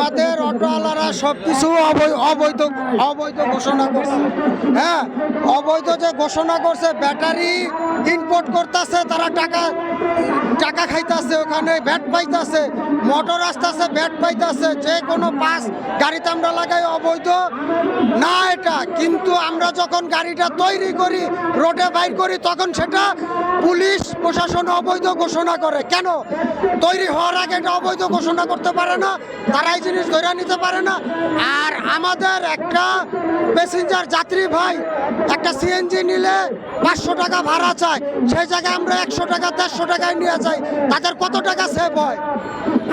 আমাদের অটোওয়ালারা সব কিছু অবৈধ অবৈধ ঘোষণা করছে। হ্যাঁ অবৈধ যে ঘোষণা করছে, ব্যাটারি ইম্পোর্ট করতেছে, তারা টাকা টাকা খাইতেছে ওখানে, ব্যাট পাইতেছে, মোটর আসতেছে, ব্যাট পাইতেছে, যে কোনো পাস গাড়িতে আমরা লাগাই অবৈধ, না এটা। কিন্তু আমরা যখন গাড়িটা তৈরি করি, রোডে বাইর করি, তখন সেটা পুলিশ, প্রশাসন অবৈধ ঘোষণা করে। কেন? তৈরি হওয়ার আগে এটা অবৈধ ঘোষণা করতে পারে না, তারা এই জিনিস ধরে নিতে পারে না। আমাদের একটা প্যাসেঞ্জার যাত্রী ভাই, একটা সিএনজি নিলে পাঁচশো টাকা ভাড়া চায়। সেই জায়গায় আমরা একশো টাকা, দেড়শো টাকায় নিয়ে যাই। তাদের কত টাকা সেভ হয়?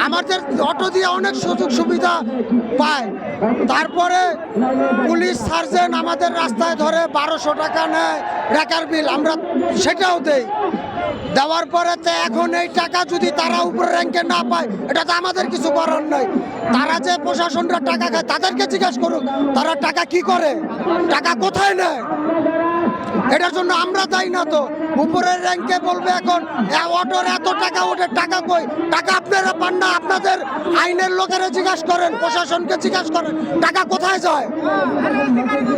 আমাদের অটো দিয়ে অনেক সুযোগ সুবিধা পায়। তারপরে পুলিশ সার্জেন্ট আমাদের রাস্তায় ধরে বারোশো টাকা নেয় রেকার বিল আমরা সেটাও দেই। দেওয়ার পরে তো এখন এই টাকা যদি তারা উপর র্যাঙ্কে না পায়, এটা তো আমাদের কিছু করার নয় তারা যে প্রশাসনরা টাকা খায়, তাদেরকে জিজ্ঞেস করুক, তারা টাকা কি করে? টাকা কোথায় নেয়? এটার জন্য আমরা দায়ী না তো। উপরের র্যাঙ্কে বলবে এখন অটোর এত টাকা ওঠে টাকা কই? টাকা আপনারা পান না আপনাদের আইনের লোকেরা জিজ্ঞাসা করেন প্রশাসনকে জিজ্ঞাসা করেন টাকা কোথায় যায়?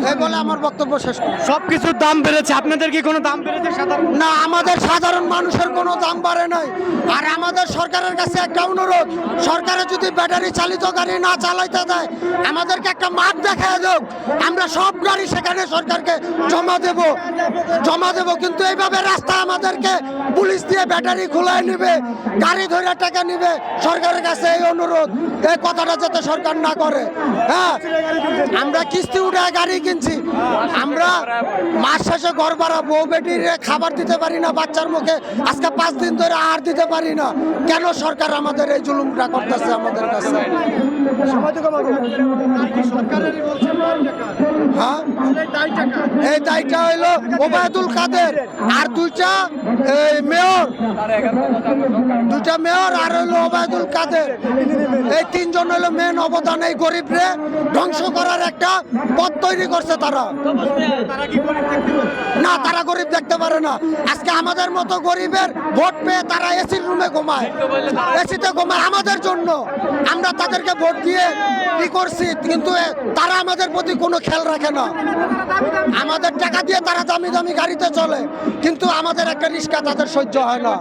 এই বলে আমার বক্তব্য শেষ। সব কিছুর দাম বেড়েছে আপনাদের কি কোনো দাম বেড়েছে সাধারণ? না আমাদের সাধারণ মানুষের কোনো দাম বাড়ে নাই। আর আমাদের সরকারের কাছে একটা অনুরোধ সরকারে যদি ব্যাটারি চালিত গাড়ি না চালাইতে দেয় আমাদেরকে একটা মাপ দেখায় দেব আমরা সব গাড়ি সেখানে সরকারকে জমা দেব। জমা দেব কিন্তু এইভাবে রাস্তা আমাদেরকে পুলিশ দিয়ে ব্যাটারি খোলায় নিবে গাড়ি ধরে টাকা নিবে সরকারের কাছে এই অনুরোধ এই কথাটা যাতে সরকার না করে। হ্যাঁ আমরা কিস্তি উঠে গাড়ি কিনছি আমরা মাস শেষে ঘর ভাড়া বউ বেটির খাবার দিতে পারি না বাচ্চার মুখে আজকে পাঁচ দিন ধরে আহার দিতে পারি না। কেন সরকার আমাদের এই জুলুমটা করতেছে আমাদের কাছে? হ্যাঁ? এই দায়টা হইল ওবায়দুল কাদের। আর দুইটা মেয়র। দুইটা মেয়র আর হইল ওবায়দুল কাদের। এই তিনজন হইল মেন অবদান এই গরিবরে ধ্বংস করার একটা পথ তৈরি করছে তারা। না, তারা গরিব দেখতে পারে না। আজকে আমাদের মতো গরিবের ভোট পেয়ে তারা এসির রুমে ঘুমায়। এসিতে ঘুমায় আমাদের জন্য। আমরা তাদেরকে ভোট দিয়ে কি করছি, কিন্তু তারা আমাদের প্রতি কোনো খেয়াল রাখে না। আমাদের টাকা দিয়ে তারা দামি দামি গাড়িতে চলে। কিন্তু আমাদের একটা রিক্সা তাদের সহ্য হয় না।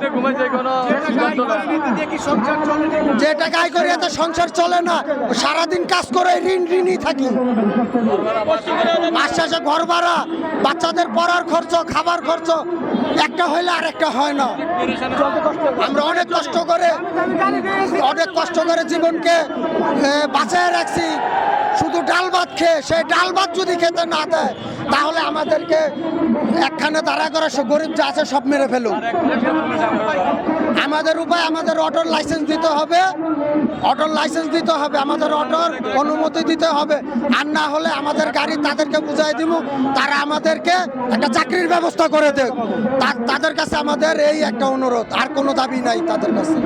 যে টাকা আয় করে এতে সংসার চলে না। সারাদিন কাজ করে ঋণ ঋণই থাকি। মাস শেষে ঘর ভাড়া, বাচ্চাদের পড়ার খরচ, খাবার খরচ, একটা হইলে আর একটা হয় না। আমরা অনেক কষ্ট করে, অনেক কষ্ট করে জীবনকে বাঁচায় রাখছি। শুধু ডাল ভাত খেয়ে সেই ডাল ভাত যদি খেতে না দেয় তাহলে আমাদেরকে একখানে দাঁড়া করে গরিব যা আছে সব মেরে ফেলুক। আমাদের উপায়, আমাদের অটোর লাইসেন্স দিতে হবে। অটোর লাইসেন্স দিতে হবে, আমাদের অটোর অনুমতি দিতে হবে। আর না হলে আমাদের গাড়ি তাদেরকে বুঝাই দিব তারা আমাদেরকে একটা চাকরির ব্যবস্থা করে দেয় তাদের কাছে আমাদের এই একটা অনুরোধ, আর কোনো দাবি নাই তাদের কাছে।